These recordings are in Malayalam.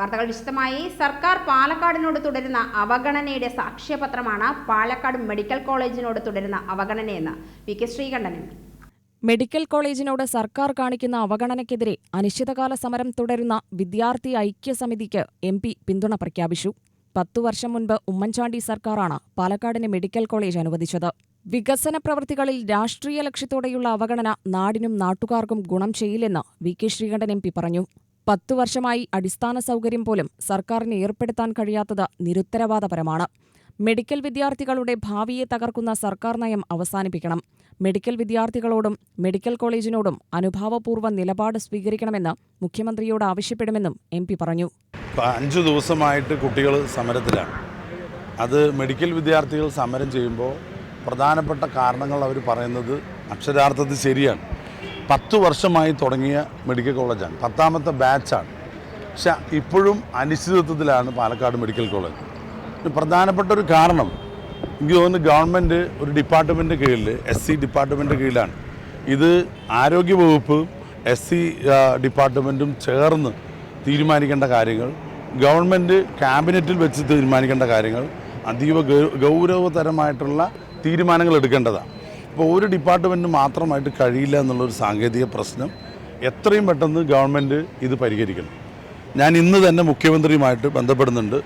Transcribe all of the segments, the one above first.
വാർത്തകൾ വിശദമായി. സർക്കാർ പാലക്കാടിനോട് തുടരുന്ന അവഗണനയുടെ സാക്ഷ്യപത്രമാണ് പാലക്കാട് മെഡിക്കൽ കോളേജിനോട് തുടരുന്ന അവഗണനയെന്ന് വി കെ ശ്രീകണ്ഠനൻ മെഡിക്കൽ കോളേജിനോട് സർക്കാർ കാണിക്കുന്ന അവഗണനയ്ക്കെതിരെ അനിശ്ചിതകാല സമരം തുടരുന്ന വിദ്യാർത്ഥി ഐക്യസമിതിക്ക് എം പി പിന്തുണ പ്രഖ്യാപിച്ചു. പത്തു വർഷം മുൻപ് ഉമ്മൻചാണ്ടി സർക്കാരാണ് പാലക്കാടിന് മെഡിക്കൽ കോളേജ് അനുവദിച്ചത്. വികസന പ്രവൃത്തികളിൽ രാഷ്ട്രീയ ലക്ഷ്യത്തോടെയുള്ള അവഗണന നാടിനും നാട്ടുകാർക്കും ഗുണം ചെയ്യില്ലെന്ന് V K Sreekandan M P പറഞ്ഞു. പത്തു വർഷമായി അടിസ്ഥാന സൗകര്യം പോലും സർക്കാരിന് ഏർപ്പെടുത്താൻ കഴിയാത്തത് നിരുത്തരവാദപരമാണ്. മെഡിക്കൽ വിദ്യാർത്ഥികളുടെ ഭാവിയെ തകർക്കുന്ന സർക്കാർ നയം അവസാനിപ്പിക്കണം. മെഡിക്കൽ വിദ്യാർത്ഥികളോടും മെഡിക്കൽ കോളേജിനോടും അനുഭാവപൂർവ നിലപാട് സ്വീകരിക്കണമെന്ന് മുഖ്യമന്ത്രിയോട് ആവശ്യപ്പെടുമെന്നും എം പി പറഞ്ഞു. അഞ്ചു ദിവസമായിട്ട് കുട്ടികൾ സമരത്തിലാണ്. അത് മെഡിക്കൽ വിദ്യാർത്ഥികൾ സമരം ചെയ്യുമ്പോൾ പ്രധാനപ്പെട്ട കാരണങ്ങൾ അവർ പറയുന്നത് അക്ഷരാർത്ഥത്തിൽ ശരിയാണ്. പത്ത് വർഷമായി തുടങ്ങിയ മെഡിക്കൽ കോളേജാണ്. പത്താമത്തെ ബാച്ചാണ്. പക്ഷെ ഇപ്പോഴും അനിശ്ചിതത്വത്തിലാണ് പാലക്കാട് മെഡിക്കൽ കോളേജ്. പ്രധാനപ്പെട്ട ഒരു കാരണം എനിക്ക് തോന്നുന്നു ഗവൺമെന്റ് ഒരു ഡിപ്പാർട്ട്മെന്റ് കീഴിൽ എസ് സി ഡിപ്പാർട്ട്മെന്റ് കീഴിലാണ്. ഇത് ആരോഗ്യവകുപ്പ് എസ് സി ഡിപ്പാർട്ട്മെന്റും ചേർന്ന് തീരുമാനിക്കേണ്ട കാര്യങ്ങൾ ഗവൺമെന്റ് ക്യാബിനറ്റിൽ വെച്ച് തീരുമാനിക്കേണ്ട കാര്യങ്ങൾ അതീവ ഗൗരവതരമായിട്ടുള്ള തീരുമാനങ്ങൾ എടുക്കേണ്ടതാണ്. അപ്പോൾ ഒരു ഡിപ്പാർട്ട്മെന്റ് മാത്രമായിട്ട് കഴിയില്ല എന്നുള്ളൊരു സാങ്കേതിക പ്രശ്നം എത്രയും പെട്ടെന്ന് ഗവൺമെന്റ് ഇത് പരിഹരിക്കണം. ഞാൻ ഇന്ന് തന്നെ മുഖ്യമന്ത്രിയുമായിട്ട് ബന്ധപ്പെടുന്നുണ്ട്.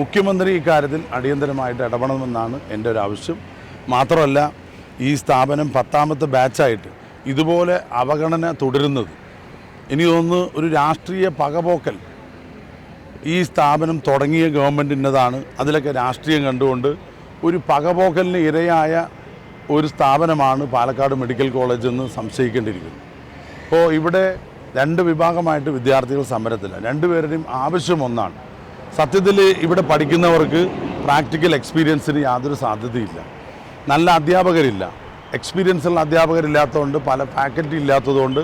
മുഖ്യമന്ത്രി ഇക്കാര്യത്തിൽ അടിയന്തരമായിട്ട് ഇടപെടണമെന്നാണ് എന്റെ ഒരു ആവശ്യം. മാത്രമല്ല ഈ സ്ഥാപനം പത്താമത്തെ ബാച്ചായിട്ട് ഇതുപോലെ അവഗണന തുടരുന്നത്. എനിക്ക് തോന്നുന്നു ഒരു രാഷ്ട്രീയ പകപോക്കൽ ഈ സ്ഥാപനം തുടങ്ങിയ ഗവൺമെന്റ് ഇന്നതാണ് അതിലൊക്കെ രാഷ്ട്രീയം കണ്ടുകൊണ്ട് ഒരു പകപോക്കലിന് ഇരയായ ഒരു സ്ഥാപനമാണ് പാലക്കാട് മെഡിക്കൽ കോളേജ് എന്ന് സംശയിക്കേണ്ടിയിരിക്കുന്നു. അപ്പോൾ ഇവിടെ രണ്ട് വിഭാഗമായിട്ട് വിദ്യാർത്ഥികൾ സമരത്തില്ല രണ്ടുപേരുടെയും ആവശ്യം ഒന്നാണ്. സത്യത്തിൽ ഇവിടെ പഠിക്കുന്നവർക്ക് പ്രാക്ടിക്കൽ എക്സ്പീരിയൻസിന് യാതൊരു സാധ്യതയില്ല. നല്ല അധ്യാപകരില്ല. എക്സ്പീരിയൻസ് ഉള്ള അധ്യാപകരില്ലാത്തതുകൊണ്ട് പല ഫാക്കൽറ്റി ഇല്ലാത്തതുകൊണ്ട്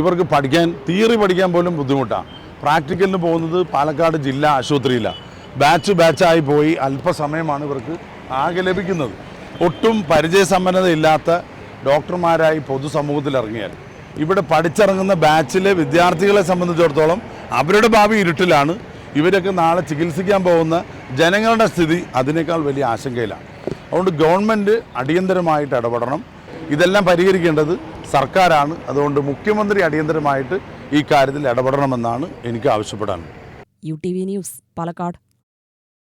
ഇവർക്ക് പഠിക്കാൻ തിയറി പഠിക്കാൻ പോലും ബുദ്ധിമുട്ടാണ് പ്രാക്ടിക്കലിന് പോകുന്നത് പാലക്കാട് ജില്ലാ ആശുപത്രിയിലാണ് ബാച്ച് ബാച്ചായി പോയി അല്പസമയമാണ് ഇവർക്ക് ആകെ ലഭിക്കുന്നത്. ഒട്ടും പരിചയസമ്പന്നതയില്ലാത്ത ഡോക്ടർമാരായി പൊതുസമൂഹത്തിൽ ഇറങ്ങിയാൽ. ഇവിടെ പഠിച്ചിറങ്ങുന്ന ബാച്ചിലെ വിദ്യാർത്ഥികളെ സംബന്ധിച്ചിടത്തോളം അവരുടെ ഭാവി ഇരുട്ടിലാണ്. ഇവരൊക്കെ നാളെ ചികിത്സിക്കാൻ പോകുന്ന ജനങ്ങളുടെ സ്ഥിതി അതിനേക്കാൾ വലിയ ആശങ്കയിലാണ്. അതുകൊണ്ട് ഗവൺമെന്റ് അടിയന്തരമായിട്ട് ഇടപെടണം. ഇതെല്ലാം പരിഹരിക്കേണ്ടത് സർക്കാരാണ്. അതുകൊണ്ട് മുഖ്യമന്ത്രി അടിയന്തരമായിട്ട് ഈ കാര്യത്തിൽ ഇടപെടണമെന്നാണ് എനിക്ക് ആവശ്യപ്പെടാനുള്ളത്. U T V news Palakkad.